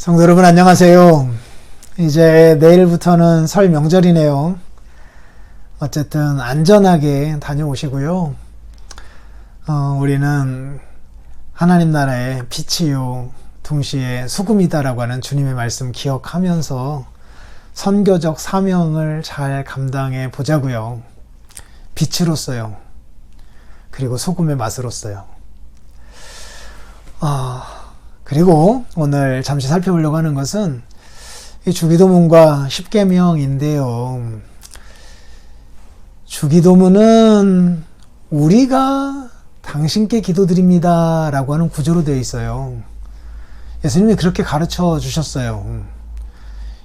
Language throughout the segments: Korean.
성도 여러분 안녕하세요. 이제 내일부터는 설 명절이네요. 어쨌든 안전하게 다녀오시고요. 어, 우리는 하나님 나라의 빛이요 동시에 수금이다라고 하는 주님의 말씀 기억하면서 선교적 사명을 잘 감당해 보자고요. 빛으로서요. 그리고 소금의 맛으로서요. 아, 그리고 오늘 잠시 살펴보려고 하는 것은 이 주기도문과 십계명인데요. 주기도문은 우리가 당신께 기도드립니다 라고 하는 구조로 되어 있어요. 예수님이 그렇게 가르쳐 주셨어요.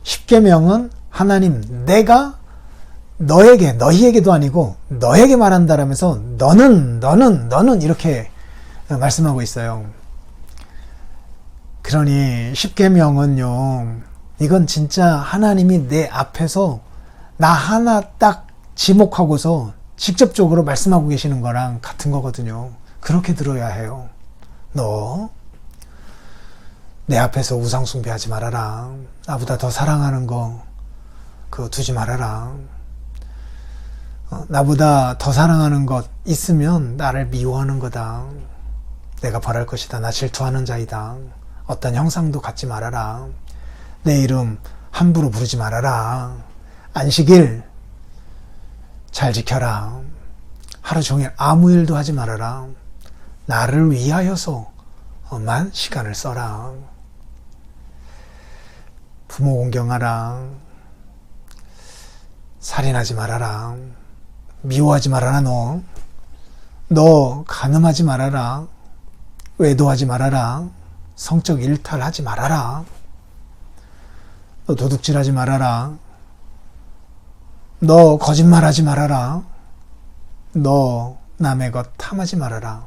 십계명은 하나님 내가 너에게 너희에게도 아니고 너에게 말한다라면서 너는 너는 너는 이렇게 말씀하고 있어요. 그러니 십계명은요. 이건 진짜 하나님이 내 앞에서 나 하나 딱 지목하고서 직접적으로 말씀하고 계시는 거랑 같은 거거든요. 그렇게 들어야 해요. 너, 내 앞에서 우상 숭배하지 말아라. 나보다 더 사랑하는 거, 그거 두지 말아라. 어, 나보다 더 사랑하는 것 있으면 나를 미워하는 거다. 내가 벌할 것이다. 나 질투하는 자이다. 어떤 형상도 갖지 말아라. 내 이름 함부로 부르지 말아라. 안식일 잘 지켜라. 하루 종일 아무 일도 하지 말아라. 나를 위하여서만 시간을 써라. 부모 공경하라. 살인하지 말아라. 미워하지 말아라, 너. 너 간음하지 말아라. 외도하지 말아라. 성적 일탈하지 말아라. 너 도둑질하지 말아라. 너 거짓말하지 말아라. 너 남의 것 탐하지 말아라.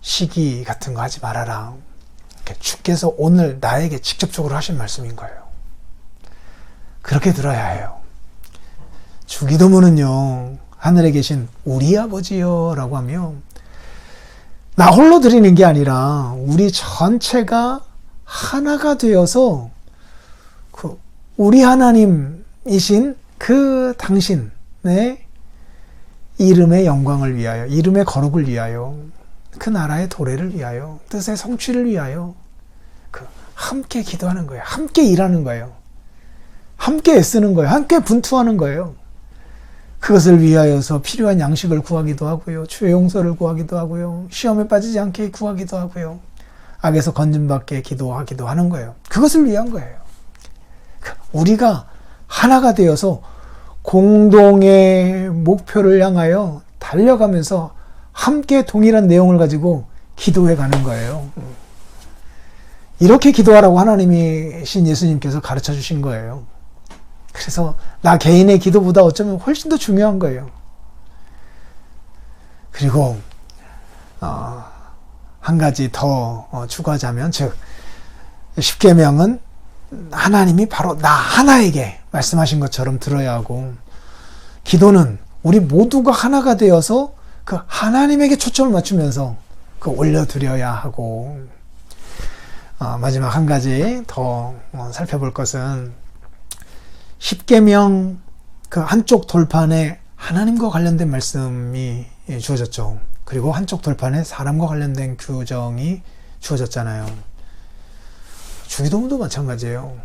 시기 같은 거 하지 말아라. 주께서 오늘 나에게 직접적으로 하신 말씀인 거예요. 그렇게 들어야 해요. 주기도문은요, 하늘에 계신 우리 아버지요 라고 하면 나 홀로 드리는 게 아니라 우리 전체가 하나가 되어서 그 우리 하나님이신 그 당신의 이름의 영광을 위하여, 이름의 거룩을 위하여, 그 나라의 도래를 위하여, 뜻의 성취를 위하여, 그 함께 기도하는 거예요. 함께 일하는 거예요. 함께 애쓰는 거예요. 함께 분투하는 거예요. 그것을 위하여서 필요한 양식을 구하기도 하고요. 죄 용서를 구하기도 하고요. 시험에 빠지지 않게 구하기도 하고요. 악에서 건진받게 기도하기도 하는 거예요. 그것을 위한 거예요. 그 우리가 하나가 되어서 공동의 목표를 향하여 달려가면서 함께 동일한 내용을 가지고 기도해 가는 거예요. 이렇게 기도하라고 하나님이 신 예수님께서 가르쳐 주신 거예요. 그래서 나 개인의 기도보다 어쩌면 훨씬 더 중요한 거예요. 그리고 어, 한 가지 더 어, 추가하자면 즉 십계명은 하나님이 바로 나 하나에게 말씀하신 것처럼 들어야 하고 기도는 우리 모두가 하나가 되어서 그 하나님에게 초점을 맞추면서 그 올려드려야 하고 어, 마지막 한 가지 더 어, 살펴볼 것은 십계명 그 한쪽 돌판에 하나님과 관련된 말씀이 주어졌죠. 그리고 한쪽 돌판에 사람과 관련된 규정이 주어졌잖아요. 주기도문도 마찬가지예요.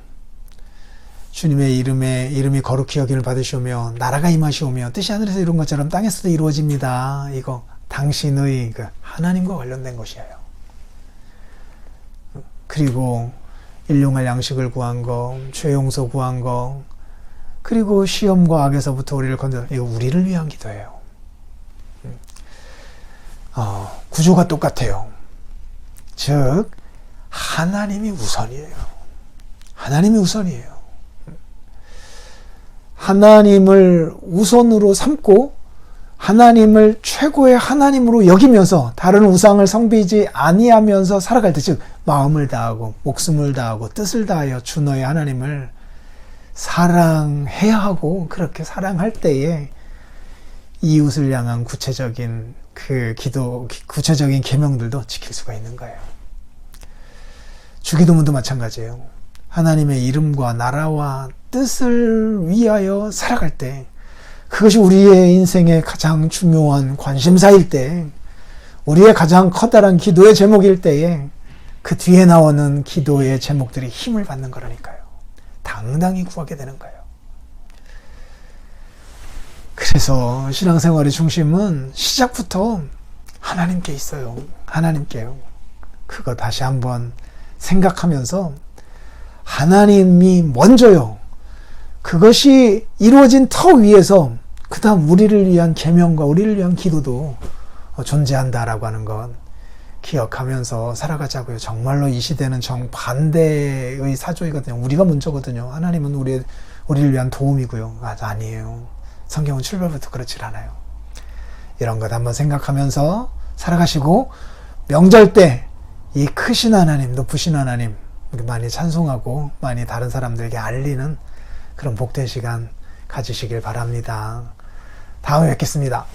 주님의 이름에 이름이 거룩히 여김을 받으시오며 나라가 임하시오며 뜻이 하늘에서 이룬 것처럼 땅에서도 이루어집니다. 이거 당신의 그 하나님과 관련된 것이에요. 그리고 일용할 양식을 구한 거, 죄 용서 구한 거, 그리고 시험과 악에서부터 우리를 건져 이거 우리를 위한 기도예요. 음. 어, 구조가 똑같아요. 즉 하나님이 우선이에요. 하나님이 우선이에요. 하나님을 우선으로 삼고 하나님을 최고의 하나님으로 여기면서 다른 우상을 성비지 아니하면서 살아갈 때, 즉 마음을 다하고 목숨을 다하고 뜻을 다하여 주 너의 하나님을 사랑해야 하고 그렇게 사랑할 때에 이웃을 향한 구체적인 그 기도 구체적인 계명들도 지킬 수가 있는 거예요. 주기도문도 마찬가지예요. 하나님의 이름과 나라와 뜻을 위하여 살아갈 때 그것이 우리의 인생의 가장 중요한 관심사일 때 우리의 가장 커다란 기도의 제목일 때에 그 뒤에 나오는 기도의 제목들이 힘을 받는 거라니까요. 당당히 구하게 되는 거예요. 그래서 신앙생활의 중심은 시작부터 하나님께 있어요. 하나님께요. 그거 다시 한번 생각하면서 하나님이 먼저요. 그것이 이루어진 터 위에서 그 다음 우리를 위한 계명과 우리를 위한 기도도 존재한다라고 하는 것 기억하면서 살아가자고요. 정말로 이 시대는 정반대의 사조이거든요. 우리가 먼저거든요. 하나님은 우리, 우리를 위한 도움이고요. 아, 아니에요. 성경은 출발부터 그렇지 않아요. 이런 것 한번 생각하면서 살아가시고 명절 때 이 크신 하나님, 높으신 하나님 많이 찬송하고 많이 다른 사람들에게 알리는 그런 복된 시간 가지시길 바랍니다. 다음에 뵙겠습니다.